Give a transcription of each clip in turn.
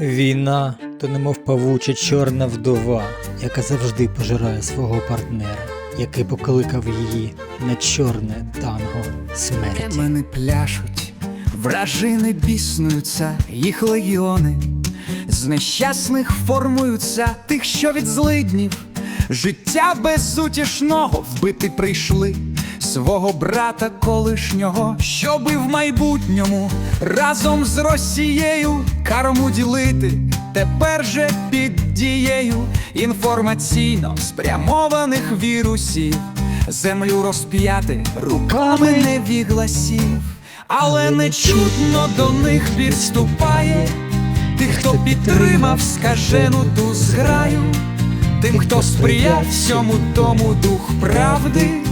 Війна то немов павуча чорна вдова, яка завжди пожирає свого партнера, який покликав її на чорне танго смерті. Демони пляшуть, вражини біснуються, їх легіони, з нещасних формуються тих, що від злиднів, життя безутішного вбити прийшли свого брата колишнього, щоби в майбутньому разом з Росією карму ділити. Тепер же під дією інформаційно спрямованих вірусів. Землю розп'яти руками невігласів, але не чутно до них підступає. Тих, хто підтримав скажену ту зграю, тим, хто сприяв всьому тому дух правди,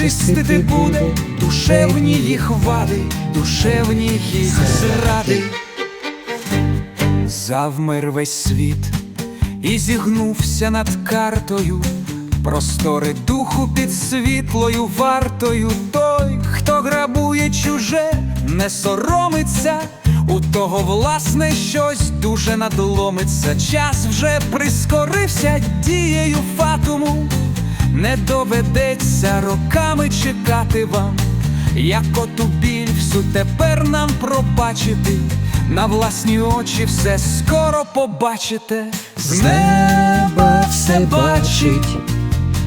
чистити буде душевні їх вади, душевні їх зради. Завмер весь світ і зігнувся над картою. Простори духу під світлою вартою той, хто грабує чуже, не соромиться, у того власне щось дуже надломиться. Час вже прискорився дією фатуму, не доведеться роками чекати вам, як оту біль всю тепер нам пробачити. На власні очі все скоро побачите, з неба все бачить,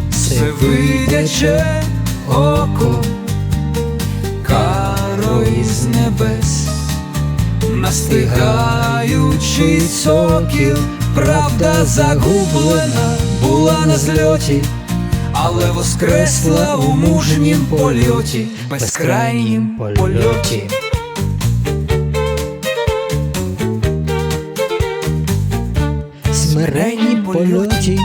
все видяче око, каро із небес, настигаючий сокіл, правда загублена. Була на зльоті, але воскресла у мужнім польоті, безкрайнім польоті. Смиренні польоті